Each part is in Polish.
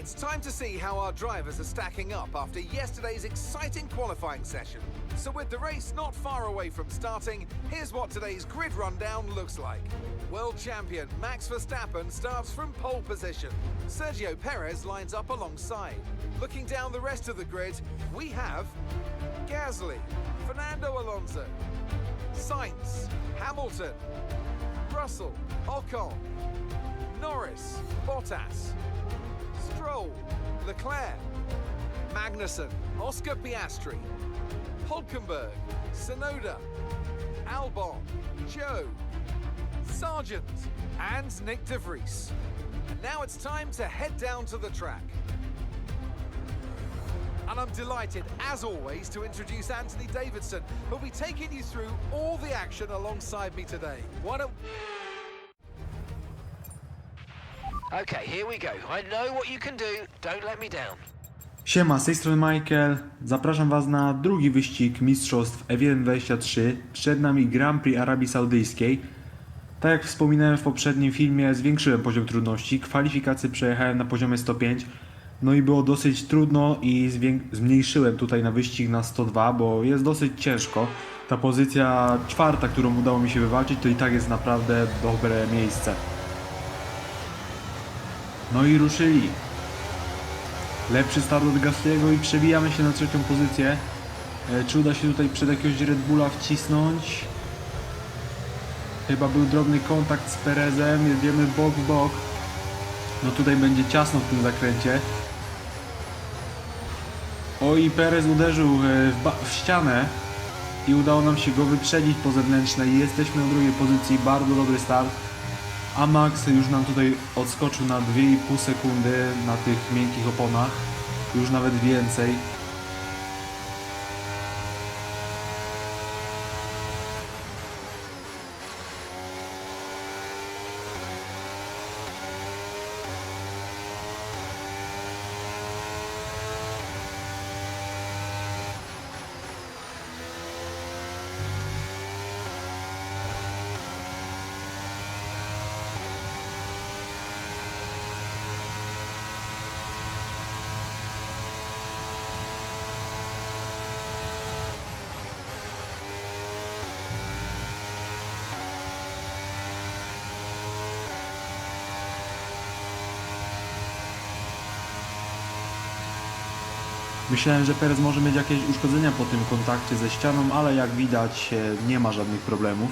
It's time to see how our drivers are stacking up after yesterday's exciting qualifying session. So, with the race not far away from starting, here's what today's grid rundown looks like. World champion Max Verstappen starts from pole position. Sergio Perez lines up alongside. Looking down the rest of the grid, we have Gasly, Fernando Alonso, Sainz, Hamilton, Russell, Ocon, Norris, Bottas, Stroll, Leclerc, Magnussen, Oscar Piastri, Hulkenberg, Sonoda, Albon, Joe, Sargent, and Nick De Vries. And now it's time to head down to the track. And I'm delighted, as always, to introduce Anthony Davidson, who'll be taking you through all the action alongside me today. Why don't Okay, here we go. I know what you can do. Don't let me down. Siema, z tej strony Michael. Zapraszam Was na drugi wyścig mistrzostw F1.23. Przed nami Grand Prix Arabii Saudyjskiej. Tak jak wspominałem w poprzednim filmie, zwiększyłem poziom trudności. Kwalifikacje przejechałem na poziomie 105. No i było dosyć trudno i zmniejszyłem tutaj na wyścig na 102, bo jest dosyć ciężko. Ta pozycja czwarta, którą udało mi się wywalczyć, to i tak jest naprawdę dobre miejsce. No i ruszyli. Lepszy start od Gasly'ego i przebijamy się na trzecią pozycję. E, Czy uda się tutaj przed jakiegoś Red Bulla wcisnąć? Chyba był drobny kontakt z Perezem, jedziemy bok w bok. No tutaj będzie ciasno w tym zakręcie. Oj, Perez uderzył e, w, w ścianę i udało nam się go wyprzedzić po zewnętrznej. Jesteśmy na drugiej pozycji, bardzo dobry start. A Max już nam tutaj odskoczył na 2,5 sekundy na tych miękkich oponach. Już nawet więcej. Myślałem, że Perez może mieć jakieś uszkodzenia po tym kontakcie ze ścianą, ale jak widać e, nie ma żadnych problemów.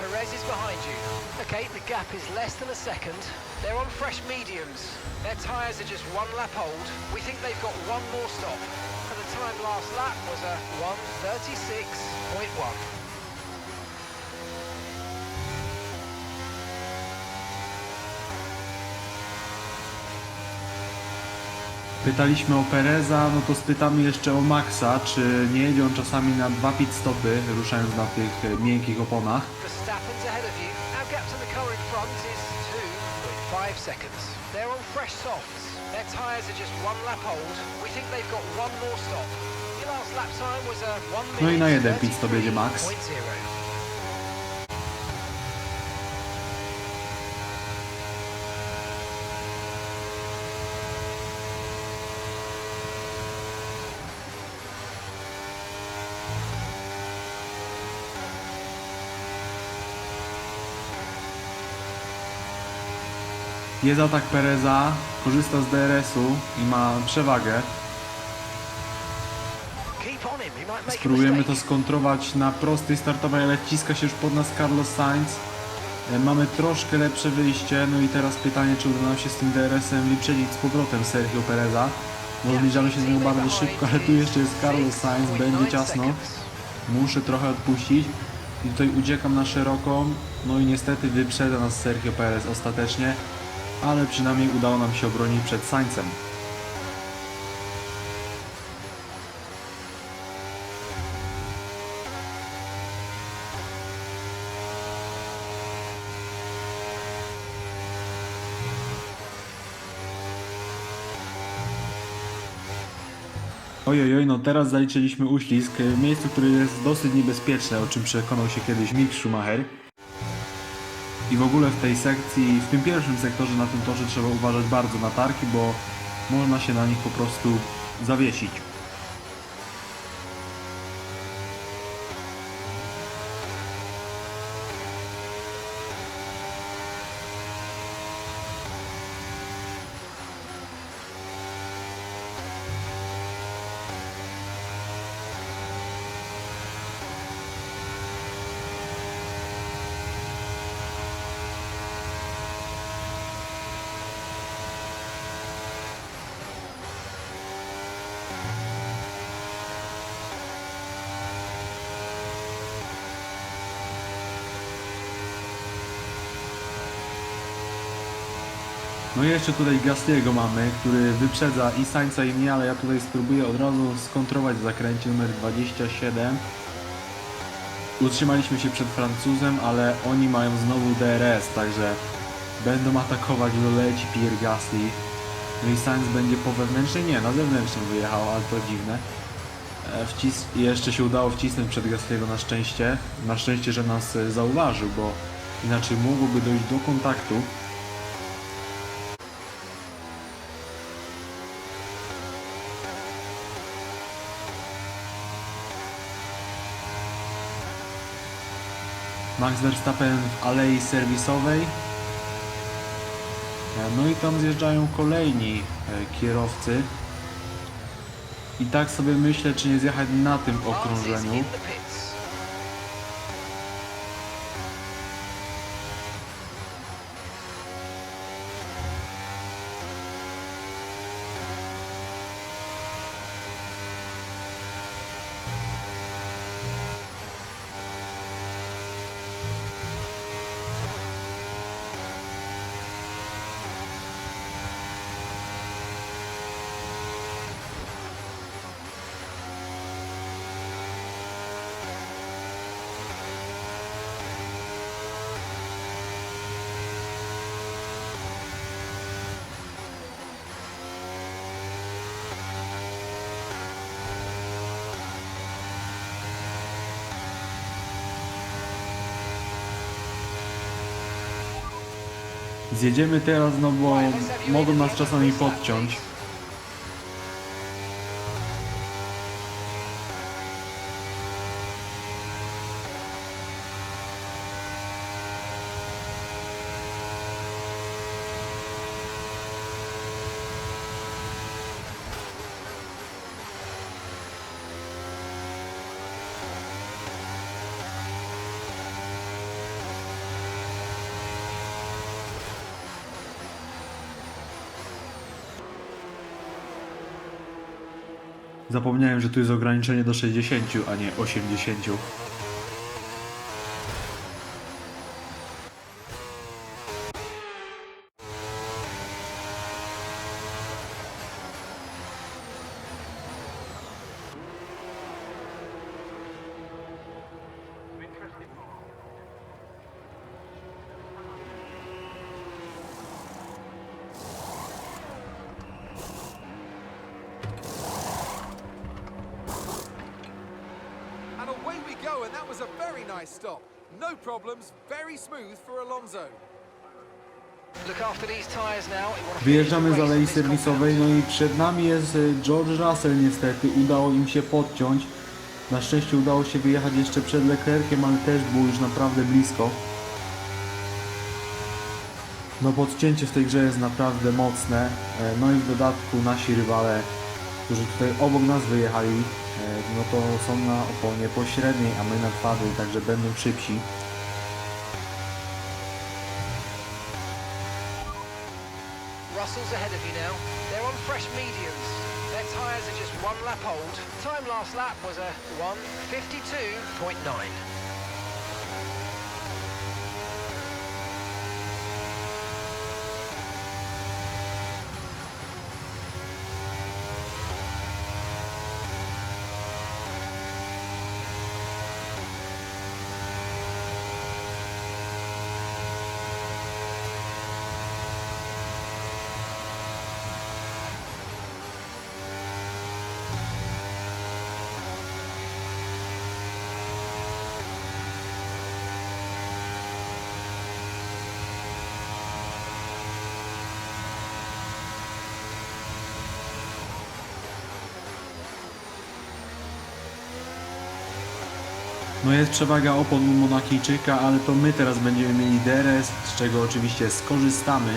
Perez is behind you. Okay, the gap is less than a second. They're on fresh mediums. Their tyres are just one lap old. We think they've got one more stop. Time last lap was a 136.1. Pytaliśmy o Pereza, no to spytamy jeszcze o Maxa, czy nie jedzie on czasami na dwa pit stopy, ruszając na tych miękkich oponach. Front is 2.5 seconds. They're on fresh softs. Their tyres are just one lap old. We think they've got one more stop. Lap time was a 1 No i na jeden pit stop jedzie Max. 33.0. Jest atak Pereza, korzysta z DRS-u i ma przewagę. Spróbujemy to skontrować na prostej startowej, ale wciska się już pod nas Carlos Sainz. E, Mamy troszkę lepsze wyjście, no i teraz pytanie, czy uda nam się z tym DRS-em wyprzedzić z powrotem Sergio Pereza. Bo zbliżamy się z nią bardzo szybko, ale tu jeszcze jest Carlos Sainz, będzie ciasno. Muszę trochę odpuścić i tutaj uciekam na szeroką, no i niestety wyprzedza nas Sergio Perez ostatecznie, ale przynajmniej udało nam się obronić przed Sainzem. Ojojoj, no teraz zaliczyliśmy uścisk w miejscu, które jest dosyć niebezpieczne, o czym przekonał się kiedyś Mick Schumacher. I w ogóle w tej sekcji, w tym pierwszym sektorze na tym torze trzeba uważać bardzo na tarki, bo można się na nich po prostu zawiesić. Jeszcze tutaj Gastiego mamy, który wyprzedza i Sainza i mnie, ale ja tutaj spróbuję od razu skontrować w zakręcie numer 27. Utrzymaliśmy się przed Francuzem, ale oni mają znowu DRS, także będą atakować, doleci Pierre Gasly. No i Sainz będzie po wewnętrznej, nie, na zewnętrzną wyjechał, ale to dziwne. E, Wcis jeszcze się udało wcisnąć przed Gastiego na szczęście. Na szczęście, że nas e, zauważył, bo inaczej mogłoby dojść do kontaktu. Max Verstappen w alei serwisowej. E, No i tam zjeżdżają kolejni e, kierowcy. I tak sobie myślę, czy nie zjechać na tym okrążeniu. Zjedziemy teraz, no bo mogą nas czasami podciąć. Zapomniałem, że tu jest ograniczenie do 60, a nie 80. Wyjeżdżamy z alei serwisowej, no i przed nami jest e, George Russell niestety. Udało im się podciąć. Na szczęście udało się wyjechać jeszcze przed Leclerciem, ale też było już naprawdę blisko. No podcięcie w tej grze jest naprawdę mocne. E, No i w dodatku nasi rywale, którzy tutaj obok nas wyjechali, e, no to są na oponie pośredniej, a my na twardej, także będą szybsi. Russell's ahead of you now. They're on fresh mediums. Their tyres are just one lap old. Time last lap was a 152.9. No jest przewaga opon u Monakijczyka, ale to my teraz będziemy mieli DRS, z czego oczywiście skorzystamy.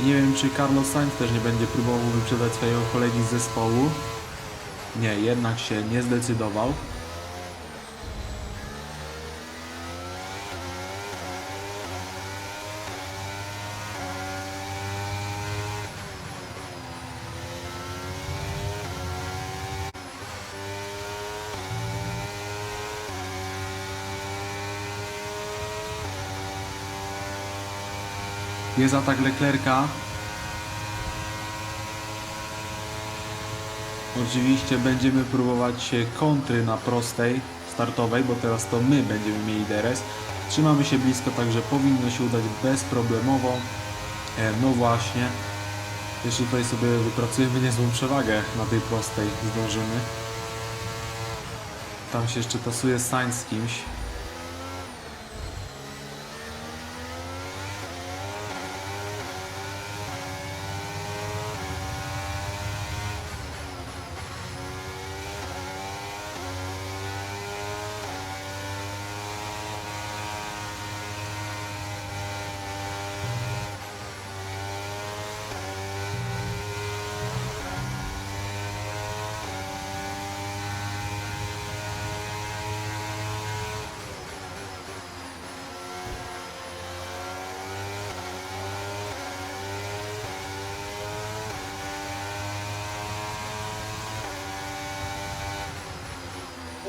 I nie wiem, czy Carlos Sainz też nie będzie próbował wyprzedzać swojego kolegi z zespołu. Nie, jednak się nie zdecydował. Jest atak Leclerca. Oczywiście będziemy próbować kontry na prostej startowej, bo teraz to my będziemy mieli DRS. Trzymamy się blisko, także powinno się udać bezproblemowo. E, no właśnie. Jeszcze tutaj sobie wypracujemy niezłą przewagę na tej prostej. Zdążymy. Tam się jeszcze tasuje Sainz z kimś.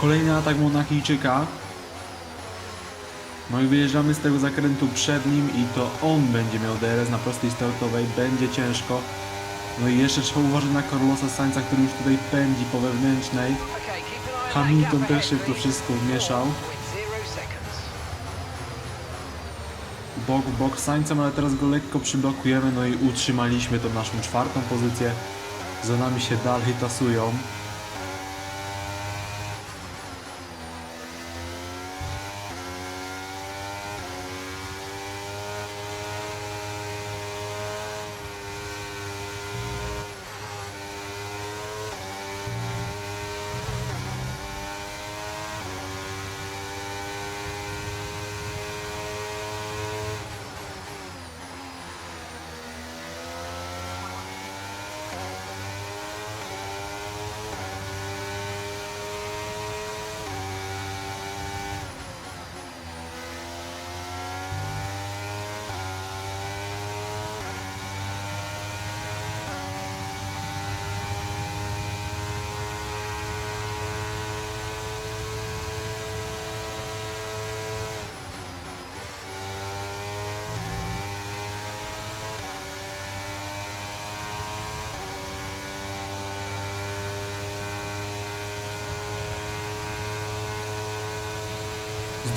Kolejny atak Monakijczyka. No i wyjeżdżamy z tego zakrętu przed nim i to on będzie miał DRS na prostej startowej, będzie ciężko. No i jeszcze trzeba uważać na Carlosa Sainza, który już tutaj pędzi po wewnętrznej. Hamilton też się w to wszystko wmieszał. 4.0 seconds. Bok w bok z Sainzem, ale teraz go lekko przyblokujemy, no i utrzymaliśmy tą naszą czwartą pozycję. Za nami się dalej tasują.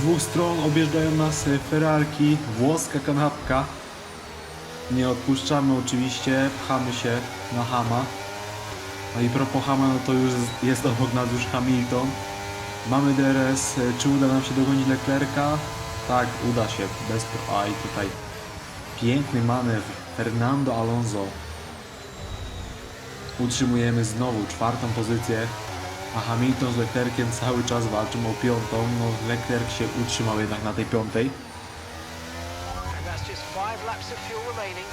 Dwóch stron objeżdżają nas e, Ferrarki, włoska kanapka. Nie odpuszczamy oczywiście, pchamy się na Hama. No i propos Hama, no to już jest obok nas już Hamilton. Mamy DRS, e, czy uda nam się dogonić Leclerca? Tak, uda się, bez. A i tutaj piękny manewr, Fernando Alonso. Utrzymujemy znowu czwartą pozycję, a Hamilton z Leclerciem cały czas walczą o piątą. No Leclerc się utrzymał jednak na tej piątej. And that's just five laps of fuel remaining.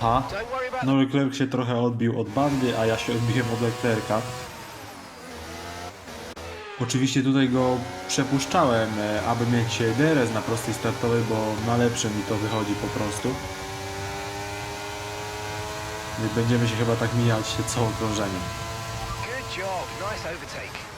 Ha. No Leclerc się trochę odbił od bandy, a ja się odbiłem od Leclerca. Oczywiście tutaj go przepuszczałem, e, aby mieć DRS na prostej startowej, bo na lepsze mi to wychodzi po prostu. Będziemy się chyba tak mijać co okrążenie. Good job. Nice overtake.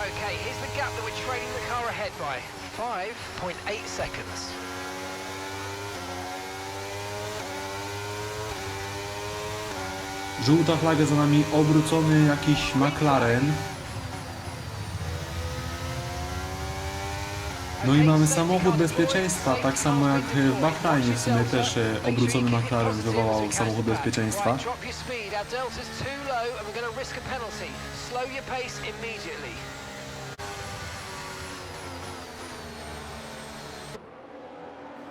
Okay, here's the gap that we're trailing the car ahead by. 5.8 seconds. Żółta flaga za nami, obrócony jakiś McLaren. No i mamy samochód bezpieczeństwa, tak samo jak w Bahrajnie w sumie też e, obrócony McLaren wywołał samochód bezpieczeństwa. Slow your pace immediately.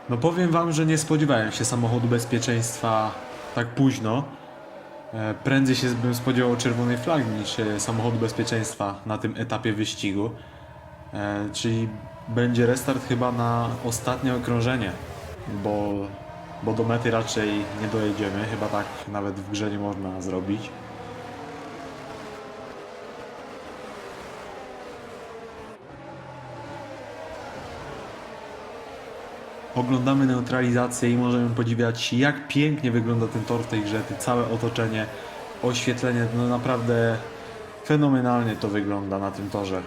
No powiem wam, że nie spodziewałem się samochodu bezpieczeństwa tak późno. E, Prędzej się bym spodziewał czerwonej flagi niż e, samochodu bezpieczeństwa na tym etapie wyścigu. E, Czyli będzie restart chyba na ostatnie okrążenie, bo, bo do mety raczej nie dojedziemy. Chyba tak nawet w grze nie można zrobić. Oglądamy neutralizację i możemy podziwiać jak pięknie wygląda ten tor w tej grze, te całe otoczenie, oświetlenie, no naprawdę fenomenalnie to wygląda na tym torze.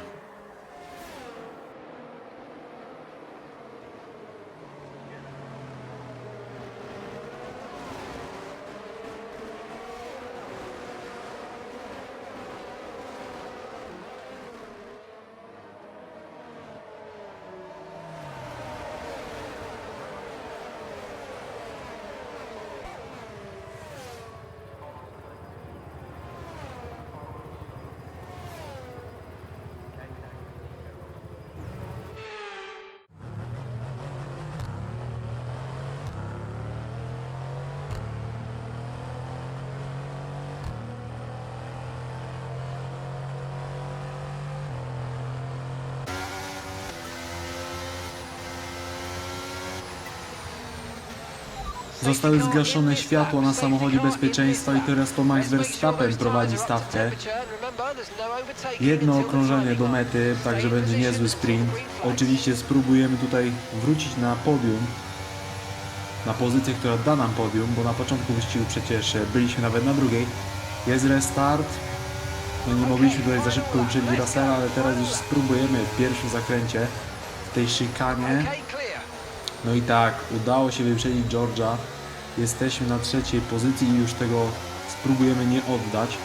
Zostały zgaszone światła na samochodzie bezpieczeństwa i teraz to Max Verstappen prowadzi stawkę. Jedno okrążenie do mety, także będzie niezły sprint. Oczywiście spróbujemy tutaj wrócić na podium, na pozycję, która da nam podium, bo na początku wyścigu przecież byliśmy nawet na drugiej. Jest restart. No nie mogliśmy tutaj za szybko uprzedzić Russella, ale teraz już spróbujemy w pierwszym zakręcie, w tej szykanie. No i tak, udało się wyprzedzić Georgia. Jesteśmy na trzeciej pozycji i już tego spróbujemy nie oddać.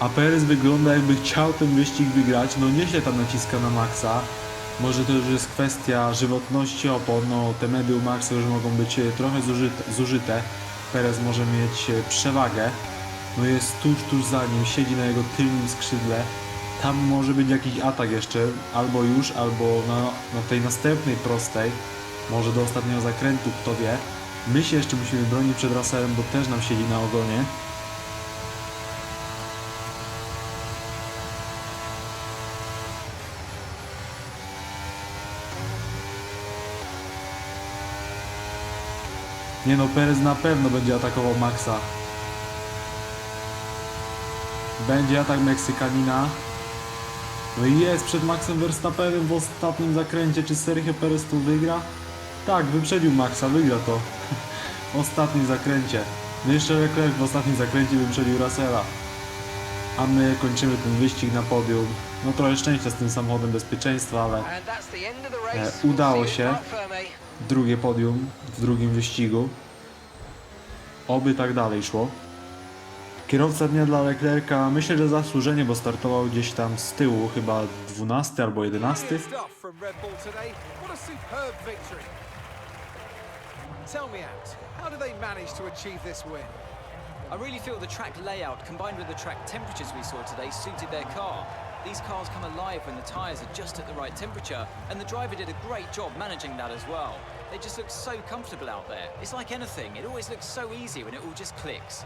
A Perez wygląda jakby chciał ten wyścig wygrać, no nieźle tam naciska na maksa. Może to już jest kwestia żywotności opon, no te medy u Maxa już mogą być e, trochę zużyte. zużyte. Perez może mieć e, przewagę. No jest tuż, tuż za nim, siedzi na jego tylnym skrzydle. Tam może być jakiś atak jeszcze, albo już, albo na, na tej następnej prostej. Może do ostatniego zakrętu, kto wie. My się jeszcze musimy bronić przed Russellem, bo też nam siedzi na ogonie. Nie no, Perez na pewno będzie atakował Maxa. Będzie atak Meksykanina. No i jest przed Maxem Verstappenem w ostatnim zakręcie. Czy Sergio Perez tu wygra? Tak, wyprzedził Maxa, wygra to. W ostatnim zakręcie. No jeszcze Leclerc w ostatnim zakręcie wyprzedził Russella. A my kończymy ten wyścig na podium. No trochę szczęścia z tym samochodem bezpieczeństwa, ale E, udało się. Drugie podium w drugim wyścigu. Oby tak dalej szło. Kierowca dnia dla Leclerca myślę, że zasłużenie, bo startował gdzieś tam z tyłu, chyba 12 albo 11. Brilliant stuff from Red Bull today. What a superb victory. Tell me out, how do they manage to achieve this win? I really feel the track layout combined with the track temperatures we saw today suited their car. These cars come alive when the tyres are just at the right temperature, and the driver did a great job managing that as well. They just look so comfortable out there. It's like anything, it always looks so easy when it all just clicks.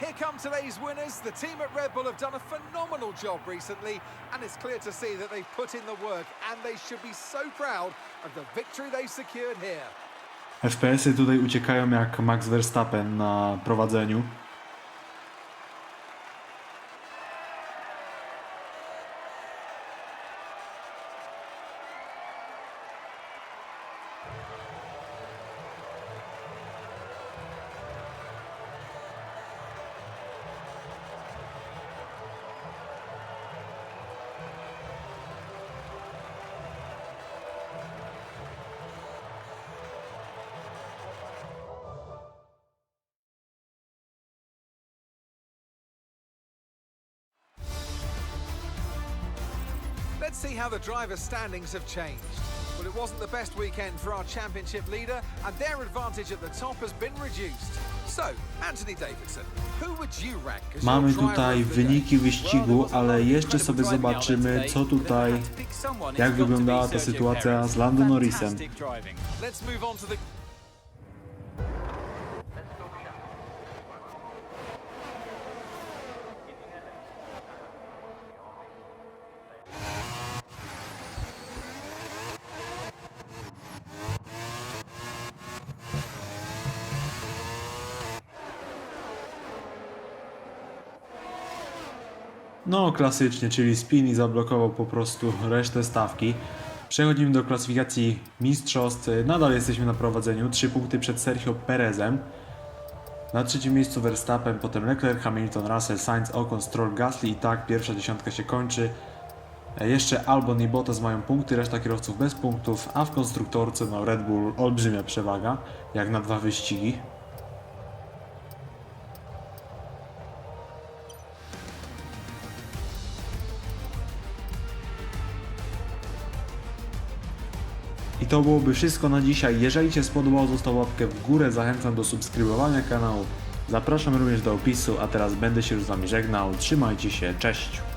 Here come today's winners. The team at Red Bull have done a phenomenal job recently, and it's clear to see that they've put in the work, and they should be so proud of the victory they've secured here. FPS-y tutaj uciekają jak Max Verstappen na prowadzeniu. The driver standings have changed. Well, it wasn't the best weekend for our championship leader, and their advantage at the top has been reduced. So, Anthony Davidson, who would you rank as Mamy tutaj of the day? wyniki wyścigu, ale jeszcze sobie zobaczymy, co tutaj, jak wyglądała ta sytuacja z Lando Norrisem. Let's move on to the klasycznie, czyli Spini zablokował po prostu resztę stawki. Przechodzimy do klasyfikacji mistrzostw. Nadal jesteśmy na prowadzeniu, 3 punkty przed Sergio Perezem. Na trzecim miejscu Verstappen, potem Leclerc, Hamilton, Russell, Sainz, Ocon, Stroll, Gasly i tak pierwsza dziesiątka się kończy. E, Jeszcze Albon i Bottas mają punkty, reszta kierowców bez punktów, a w konstruktorce no Red Bull olbrzymia przewaga, jak na dwa wyścigi. I to byłoby wszystko na dzisiaj. Jeżeli Ci się spodobało, zostaw łapkę w górę. Zachęcam do subskrybowania kanału. Zapraszam również do opisu, a teraz będę się już z Wami żegnał. Trzymajcie się, cześć!